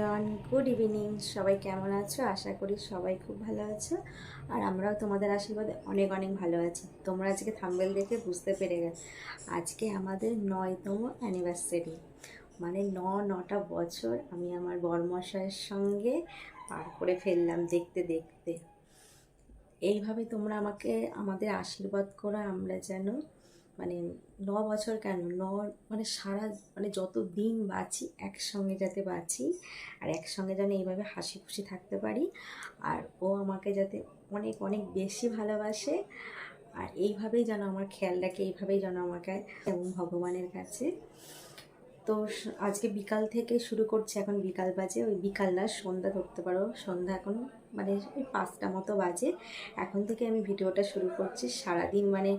Everyone good evening সবাই কেমন আছো? আশা করি সবাই খুব ভালো আছো। আর আমরাও তোমাদের আশীর্বাদে অনেক অনেক ভালো আছি। তোমরা আজকে থাম্বেল দেখে বুঝতে পেরে গেছো। আজকে আমাদের নয়তম অ্যানিভার্সারি মানে ন, নটা বছর আমি আমার বরমশাইয়ের সঙ্গে পার করে ফেললাম দেখতে দেখতে। এইভাবে তোমরা আমাকে, আমাদের আশীর্বাদ করো, আমরা যেন ন বছর কেন? ন মানে সারা মানে যত দিন বাঁচি, একসঙ্গে যাতে বাঁচি, আর একসঙ্গে যেন এইভাবে হাসি খুশি থাকতে পারি, আর ও আমাকে যাতে অনেক অনেক বেশি ভালোবাসে, আর এইভাবেই যেন আমার খেয়াল রাখে এইভাবেই যেন আমাকে এবং ভগবানের কাছে। তো আজকে বিকাল থেকে শুরু করছে, এখন বিকাল বাজে, ওই বিকাল না, সন্ধ্যা ধরতে পারো, সন্ধ্যা এখন মানে ওই পাঁচটা মতো বাজে। এখন থেকে আমি ভিডিওটা শুরু করছি। সারাদিন মানে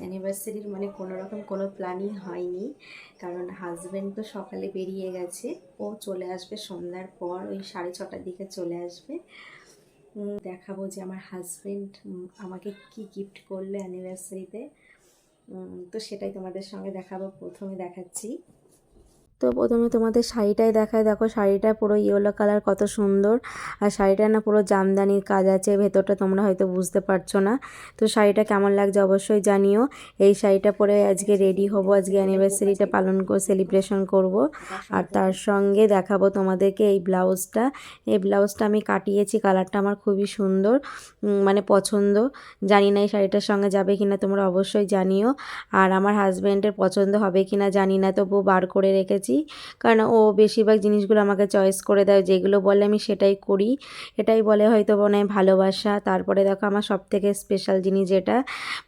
অ্যানিভার্সারির মানে কোনো রকম কোনো প্ল্যানই হয়নি। কারণ হাজব্যান্ড তো সকালে বেরিয়ে গেছে। ও চলে আসবে সন্ধ্যার পর, ওই সাড়ে ছটার দিকে চলে আসবে। দেখাবো যে আমার হাজব্যান্ড আমাকে কি গিফট করল অ্যানিভার্সারিতে তো সেটাই তোমাদের সঙ্গে দেখাবো। প্রথমে দেখাচ্ছি। তো প্রথমে তোমাদের শাড়িটাই দেখায় দেখো শাড়িটা পুরো ইয়েলো কালার কত সুন্দর। আর শাড়িটা না পুরো জামদানির কাজ আছে, ভেতরটা তোমরা হয়তো বুঝতে পারছ না। তো শাড়িটা কেমন লাগছে অবশ্যই জানিও। এই শাড়িটা পরে আজকে রেডি হব, আজকে অ্যানিভার্সারিটা পালন করে সেলিব্রেশন করব। আর তার সঙ্গে দেখাবো তোমাদেরকে এই ব্লাউজটা। এই ব্লাউজটা আমি কাটিয়েছি, কালারটা আমার খুবই সুন্দর মানে পছন্দ। জানি না এই শাড়িটার সঙ্গে যাবে কি না তোমরা অবশ্যই জানিও। আর আমার হাজব্যান্ডের পছন্দ হবে কি না জানি না তবু বার করে রেখেছি। কারণ ও বেশিরভাগ জিনিসগুলো আমাকে চয়েস করে দেয়, যেগুলো বলে আমি সেটাই করি। এটাই বলে হয়তো মনে ভালোবাসা। তারপরে দেখো আমার সব থেকে স্পেশাল জিনিস যেটা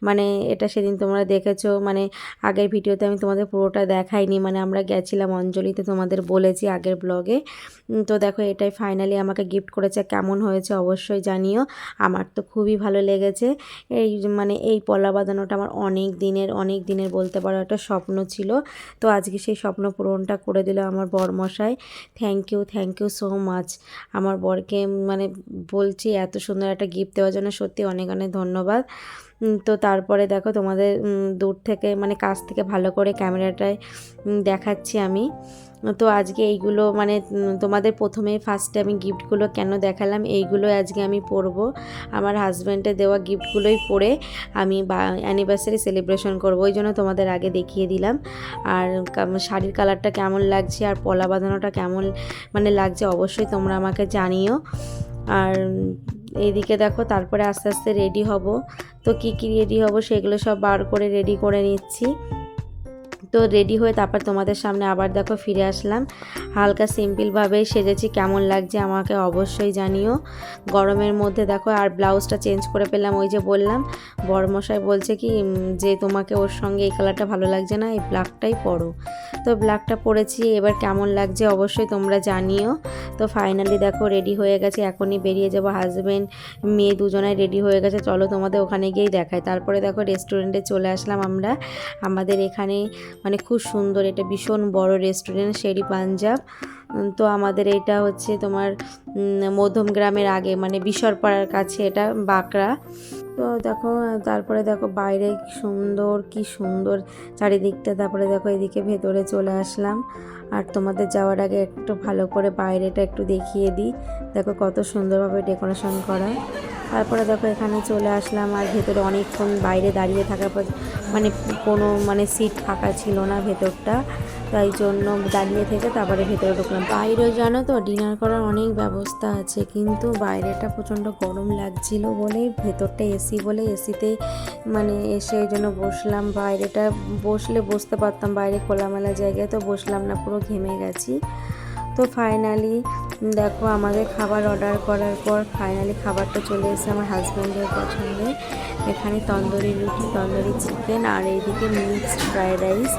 মানে এটা সেদিন তোমরা দেখেছ মানে আগের ভিডিওতে আমি তোমাদের পুরোটা দেখাইনি মানে আমরা গেছিলাম অঞ্জলিতে তোমাদের বলেছি আগের ব্লগে তো দেখো এটাই ফাইনালি আমাকে গিফট করেছে। কেমন হয়েছে অবশ্যই জানিও। আমার তো খুবই ভালো লেগেছে। এই মানে এই পলা বাঁধানোটা আমার অনেক দিনের অনেক দিনের বলতে পারো একটা স্বপ্ন ছিল। তো আজকে সেই স্বপ্ন পূরণটা করে দিল আমার বরমশাই thank you thank you so much আমার বরকে মানে বলছি, এত সুন্দর একটা গিফট দেওয়ার জন্য সত্যি অনেক অনেক ধন্যবাদ। তো তারপরে দেখো তোমাদের দূর থেকে মানে কাছ থেকে ভালো করে ক্যামেরাটায় দেখাচ্ছি আমি। তো আজকে এইগুলো মানে তোমাদের প্রথমে ফার্স্টে আমি গিফটগুলো কেন দেখালাম? এইগুলো আজকে আমি পরব। আমার হাজব্যান্ডের দেওয়া গিফটগুলোই পরে আমি বা অ্যানিভার্সারি সেলিব্রেশন করব। ওই জন্য তোমাদের আগে দেখিয়ে দিলাম। আর শাড়ির কালারটা কেমন লাগছে আর পলা বাঁধানোটা কেমন মানে লাগছে অবশ্যই তোমরা আমাকে জানিও। আর এইদিকে দেখো, তারপরে আস্তে আস্তে রেডি হব। তো কি কি রেডি হব সেগুলো সব বার করে রেডি করে নিচ্ছি। তো রেডি হয়ে তারপর তোমাদের সামনে আবার দেখো ফিরে আসলাম। হালকা সিম্পলভাবে সেজেছি, কেমন লাগছে আমাকে অবশ্যই জানিও। গরমের মধ্যে দেখো আর ব্লাউজটা চেঞ্জ করে পেলাম, ওই যে বললাম। বড়মশাই বলছে কি যে তোমাকে ওর সঙ্গে এই কালারটা ভালো লাগছে না, এই ব্ল্যাকটাই পরো। তো ব্ল্যাকটা পরেছি, এবার কেমন লাগছে অবশ্যই তোমরা জানিও। তো ফাইনালি দেখো রেডি হয়ে গেছে, এখনই বেরিয়ে যাব হাজব্যান্ড মেয়ে দুজনাই রেডি হয়ে গেছে, চলো তোমাদের ওখানে গিয়েই দেখায় তারপরে দেখো রেস্টুরেন্টে চলে আসলাম আমরা। আমাদের এখানে মানে খুব সুন্দর, এটা ভীষণ বড় রেস্টুরেন্ট শেরি পাঞ্জাব তো আমাদের এটা হচ্ছে তোমার মধ্যম গ্রামের আগে মানে বিশরপাড়ার কাছে এটা বাঁকড়া। তো দেখো, তারপরে দেখো বাইরে সুন্দর, কি সুন্দর চারিদিকটা। তারপরে দেখো এদিকে ভেতরে চলে আসলাম। আর তোমাদের যাওয়ার আগে একটু ভালো করে বাইরেটা একটু দেখিয়ে দিই। দেখো কত সুন্দরভাবে ডেকোরেশন করা। তারপরে দেখো এখানে চলে আসলাম আর ভেতরে অনেকক্ষণ বাইরে দাঁড়িয়ে থাকার পর মানে কোনো মানে সিট ফাঁকা ছিল না ভেতরটা। তাই জন্য দাঁড়িয়ে থেকে তারপরে ভেতরে ঢুকলাম। বাইরে জানো তো ডিনার করার অনেক ব্যবস্থা আছে, কিন্তু বাইরেটা প্রচণ্ড গরম লাগছিল বলেই ভেতরটা এসি বলে এসিতে মানে এসে ওই জন্য বসলাম। বাইরেটা বসলে বসতে পারতাম, বাইরে খোলামেলা জায়গায় তো বসলাম না, পুরো ঘেমে গেছি। তো ফাইনালি দেখো আমাদের খাবার অর্ডার করার পর ফাইনালি খাবারটা চলে এসেছে আমার হাজব্যান্ডের পছন্দে। এখানে তন্দুরি রুটি, তন্দুরি চিকেন আর এইদিকে মিক্সড ফ্রায়েড রাইস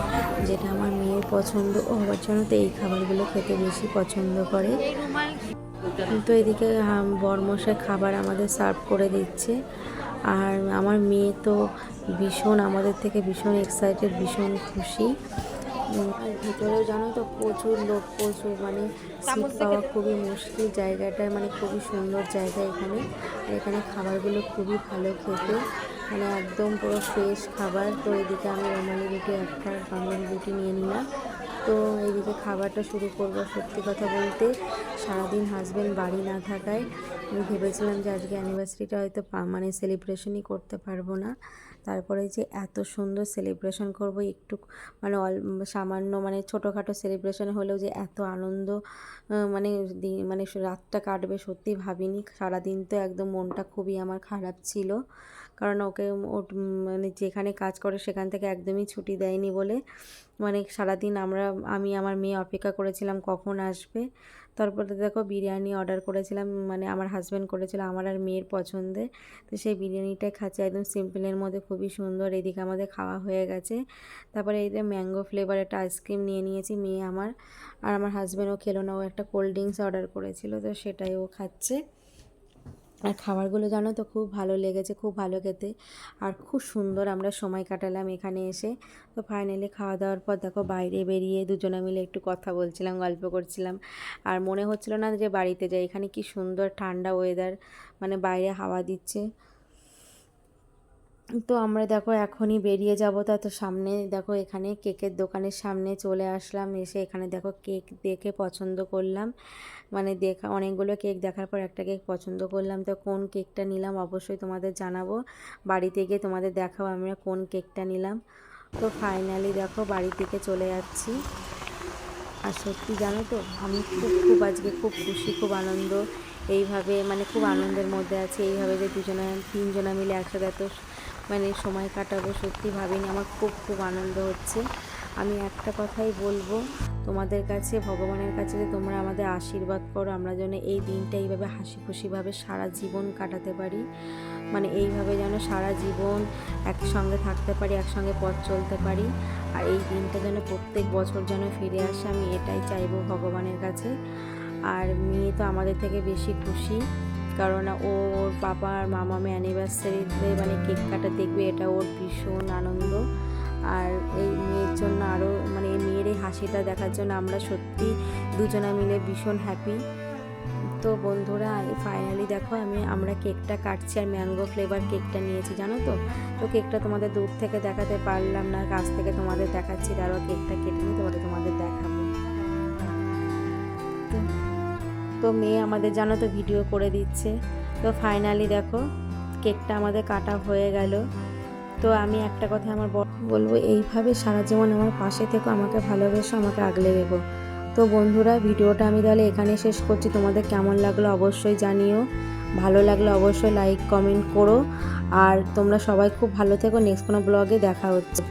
যেটা আমার পছন্দ ও আবার জানো তো এই খাবারগুলো খেতে বেশি পছন্দ করে। তো এদিকে বরমশাই খাবার আমাদের সার্ভ করে দিচ্ছে। আর আমার মেয়ে তো ভীষণ আমাদের থেকে ভীষণ এক্সাইটেড ভীষণ খুশি। আর ভিতরেও জানো তো প্রচুর লোক প্রচুর মানে সিট পাওয়া খুবই মুশকিল জায়গাটায় মানে খুবই সুন্দর জায়গা এখানে। এখানে খাবারগুলো খুবই ভালো খেতে। মানে একদম পুরো ফ্রেশ খাবার। তো এদিকে আমি রুমালি রুটি একটা বাঙালি রুটি নিয়ে নিলাম। তো এইদিকে খাবারটা শুরু করব সত্যি কথা বলতে। সারাদিন হাজব্যান্ড বাড়ি না থাকায় আমি ভেবেছিলাম যে আজকে অ্যানিভার্সারিটা হয়তো মানে সেলিব্রেশনই করতে পারব না। তারপরে যে এত সুন্দর সেলিব্রেশন করব, একটু মানে অল সামান্য মানে ছোটোখাটো সেলিব্রেশন হলেও যে এত আনন্দ মানে মানে রাতটা কাটবে সত্যি ভাবিনি। সারাদিন তো একদম মনটা খুবই আমার খারাপ ছিল। কারণ ওকে মানে যেখানে কাজ করে সেখান থেকে একদমই ছুটি দেয়নি বলে। মানে সারাদিন আমরা, আমি আমার মেয়ে অপেক্ষা করেছিলাম কখন আসবে। তারপরে দেখো বিরিয়ানি অর্ডার করেছিলাম মানে আমার হাজব্যান্ড করেছিল আমার আর মেয়ের পছন্দের তো সেই বিরিয়ানিটাই খাচ্ছি একদম সিম্পলের মধ্যে, খুবই সুন্দর। এদিকে আমাদের খাওয়া হয়ে গেছে। তারপরে এই যে ম্যাঙ্গো ফ্লেভার একটা আইসক্রিম নিয়ে নিয়েছি মেয়ে আমার। আর আমার হাজব্যান্ডও খেলো না, ও একটা কোল্ড ড্রিঙ্কস অর্ডার করেছিল, তো সেটাই ও খাচ্ছে। আর খাবারগুলো জানো তো খুব ভালো লেগেছে, খুব ভালো খেতে। আর খুব সুন্দর আমরা সময় কাটালাম এখানে এসে। তো ফাইনালি খাওয়া দাওয়ার পর দেখো বাইরে বেরিয়ে দুজনে মিলে একটু কথা বলছিলাম, গল্প করছিলাম। আর মনে হচ্ছিল না যে বাড়িতে যাই। এখানে কি সুন্দর ঠান্ডা ওয়েদার মানে বাইরে হাওয়া দিচ্ছে। তো আমরা দেখো এখনই বেরিয়ে যাব। তা তো সামনে দেখো এখানে কেকের দোকানের সামনে চলে আসলাম। এসে এখানে দেখো কেক দেখে পছন্দ করলাম। মানে দেখা অনেকগুলো কেক দেখার পর একটা কেক পছন্দ করলাম। তো কোন কেকটা নিলাম অবশ্যই তোমাদের জানাব। বাড়িতে গিয়ে তোমাদের দেখাবো আমরা কোন কেকটা নিলাম। তো ফাইনালি দেখো বাড়ি থেকে চলে যাচ্ছি। আর সত্যি জানো তো, আমি খুব খুব আজকে খুব খুশি, খুব আনন্দ। এইভাবে মানে খুব আনন্দের মধ্যে আছি। এইভাবে যে দুজনে, তিনজনা মিলে একসাথে এত মানে সময় কাটাবো, সত্যি ভাবিনি, আমার খুব খুব আনন্দ হচ্ছে। আমি একটা কথাই বলব, তোমাদের কাছে, ভগবানের কাছে যে তোমরা আমাদের আশীর্বাদ করো, আমরা যেন এই দিনটা এইভাবে হাসি খুশিভাবে সারা জীবন কাটাতে পারি। মানে এইভাবে যেন সারা জীবন একসঙ্গে থাকতে পারি, একসঙ্গে পথ চলতে পারি। আর এই দিনটা যেন প্রত্যেক বছর যেন ফিরে আসে, আমি এটাই চাইব ভগবানের কাছে। আর মেয়ে তো আমাদের থেকে বেশি খুশি। কারণ ওর বাবা আর মামামে অ্যানিভার্সারিতে মানে কেক কাটা দেখবে, এটা ওর ভীষণ আনন্দ। আর এই মেয়ের জন্য আরও মানে এই মেয়ের এই হাসিটা দেখার জন্য আমরা সত্যি দুজনা মিলে ভীষণ হ্যাপি তো বন্ধুরা ফাইনালি দেখো আমি, আমরা কেকটা কাটছি আর ম্যাঙ্গো ফ্লেভার কেকটা নিয়েছি, জানো তো? তো কেকটা তোমাদের দূর থেকে দেখাতে পারলাম না, কাছ থেকে তোমাদের দেখাচ্ছি তারও কেকটা কেটে নিয়ে তোমাদের তোমাদের দেখাবো তো মেয়ে আমাদের জানো তো ভিডিও করে দিচ্ছে। তো ফাইনালি দেখো কেকটা আমাদের কাটা হয়ে গেল। তো আমি একটা কথা আমার বলব, এইভাবে সারা জীবন আমার পাশে থেকো, আমাকে ভালোবেসো, আমাকে আগলে রেখো। তো বন্ধুরা, ভিডিওটা আমি তাহলে এখানে শেষ করছি। তোমাদের কেমন লাগল অবশ্যই জানিও। ভালো লাগলে অবশ্যই লাইক কমেন্ট করো। আর তোমরা সবাই খুব ভালো থেকো। নেক্সট কোনো ব্লগে দেখা হচ্ছে।